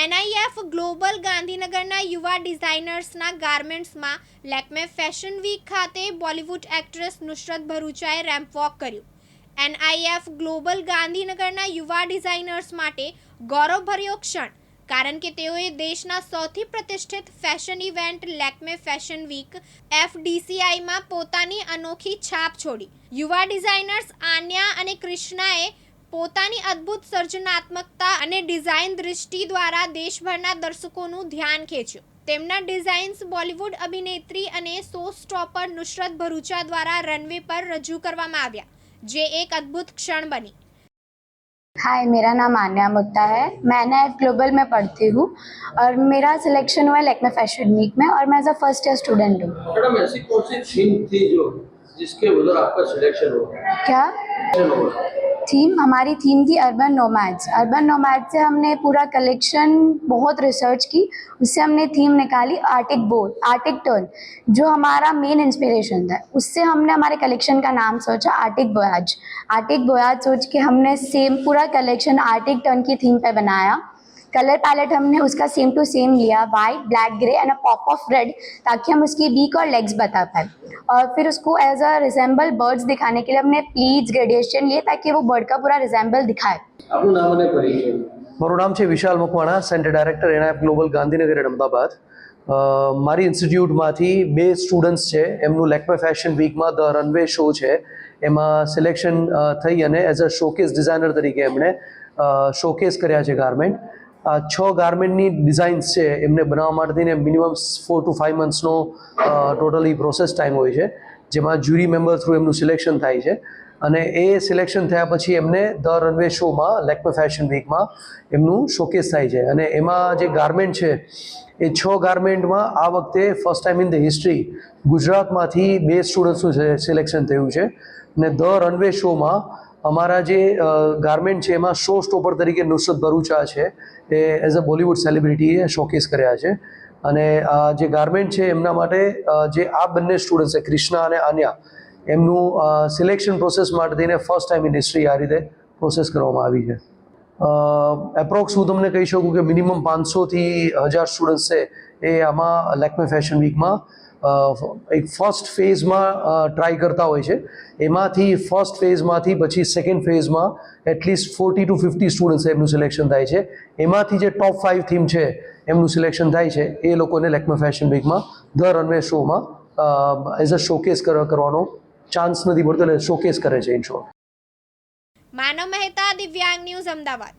NIF global ગાંધીનગરના યુવા ડિઝાઇનર્સના ગાર્મેન્ટ્સમાં લેકમે ફેશન વીક ખાતે બોલિવૂડ એક્ટ્રેસ નુસરત ભરૂચાએ રેમ્પ વોક કર્યું. એનઆઈએફ ગ્લોબલ ગાંધીનગરના યુવા ડિઝાઇનર્સ માટે ગૌરવભર્યો ક્ષણ, કારણ કે તેઓએ દેશના સૌથી પ્રતિષ્ઠિત fashion event Lakme fashion week એફડીસીઆઈમાં પોતાની અનોખી છાપ છોડી. યુવા ડિઝાઇનર્સ આન્યા અને કૃષ્ણાએ પોતાની અદ્ભુત સર્જનાત્મકતા અને ડિઝાઇન દૃષ્ટિ દ્વારા દેશભરના દર્શકોનું ધ્યાન ખેંચ્યું તેમના ડિઝાઇન્સ બોલિવૂડ અભિનેત્રી અને શો સ્ટોપર નુસરત ભરૂચા દ્વારા રનવે પર રજૂ કરવામાં આવ્યા જે એક અદ્ભુત ક્ષણ બની हाय मेरा नाम आन्या मुक्ता है मैं एन ग्लोबल में पढ़ती हूँ और मेरा सिलेक्शन हुआ है लेकमे फैशन वीक में और मैं as a first year student हूँ मैडम ऐसी कौन सी थीम थी जो जिसके उधर आपका सिलेक्शन हुआ क्या सिलेक्शन हुआ थीम हमारी थीम थी अर्बन नोमैड्स अर्बन नोमैड से हमने पूरा कलेक्शन बहुत रिसर्च की, उससे हमने थीम निकाली आर्टिक बोर्ड आर्टिक टर्न जो हमारा मेन इंस्पिरेशन था। उससे हमने हमारे कलेक्शन का नाम सोचा आर्टिक बोयाज आर्टिक बोयाज सोच के हमने सेम पूरा कलेक्शन आर्टिक टर्न की थीम पर बनाया। कलर पैलेट हमने उसका सेम टू सेम लिया white black grey and a pop of red ताकि हम उसकी बीक और लेग्स बता पाए और फिर उसको एज अ रिजेंबल बर्ड्स दिखाने के लिए हमने प्लीज ग्रेडिएशन लिए ताकि वो बर्ड का पूरा रिजेंबल दिखाए આપનું નામ અને પરિચય મારું નામ છે Vishal Makwana centre director NIF global Gandhinagar and Ahmedabad અ, મારી ઇન્સ્ટિટ્યૂટમાંથી બે સ્ટુડન્ટ્સ છે એમનું લેકમે ફેશન વીકમાં ધ રનવે શો છે એમાં સિલેક્શન થઈ અને એઝ અ શોકેસ ડિઝાઇનર તરીકે એમણે શોકેસ કર્યા છે ગાર્મેન્ટ આ છ ગાર્મેન્ટની ડિઝાઇન્સ છે, એમને બનાવવા માટે થઈને મિનિમમ ફોર ટુ ફાઇવ મંથ્સનો ટોટલી પ્રોસેસ ટાઈમ હોય છે, જેમાં જ્યુરી મેમ્બર થ્રુ એમનું સિલેક્શન થાય છે. અને એ સિલેક્શન થયા પછી એમને ધ રનવે શોમાં લેકમે ફેશન વીકમાં એમનું શોકેસ થાય છે. અને એમાં જે ગાર્મેન્ટ છે, એ છ ગાર્મેન્ટમાં આ વખતે first time in the history ગુજરાતમાંથી બે સ્ટુડન્ટ્સનું સિલેક્શન થયું છે. અને ધ રનવે શોમાં અમારા જે ગાર્મેન્ટ છે એમાં શો સ્ટોપર તરીકે નુસરત ભરૂચા છે. એ એઝ અ બોલિવૂડ સેલિબ્રિટીએ શોકેસ કર્યા છે. અને જે ગાર્મેન્ટ છે એમના માટે જે આ બંને સ્ટુડન્ટ્સ છે ક્રિષ્ના અને આન્યા એમનું સિલેક્શન પ્રોસેસ માટે થઈને ફર્સ્ટ ટાઈમ ઇન હિસ્ટ્રી આ રીતે પ્રોસેસ કરવામાં આવી છે. એપ્રોક્સ હું તમને કહી શકું કે મિનિમમ પાંચસોથી હજાર સ્ટુડન્ટ્સ છે એ આમાં લેકમે ફેશન વીકમાં એક ફર્સ્ટ ફેઝમાં ટ્રાય કરતા હોય છે. એમાંથી ફર્સ્ટ ફેઝમાંથી પછી સેકન્ડ ફેઝમાં at least forty to fifty students એમનું સિલેક્શન થાય છે. એમાંથી જે ટોપ ફાઇવ થીમ છે, એમનું સિલેક્શન થાય છે, એ લોકોને લેકમે ફેશન વીકમાં ધ રનવે શોમાં એઝ અ શોકેસ કરવાનો ચાન્સ નથી મળતો, એટલે શોકેસ કરે છે ઇન શોર્ટ માનવ મહેતા દિવ્યાંગ ન્યૂઝ અમદાવાદ.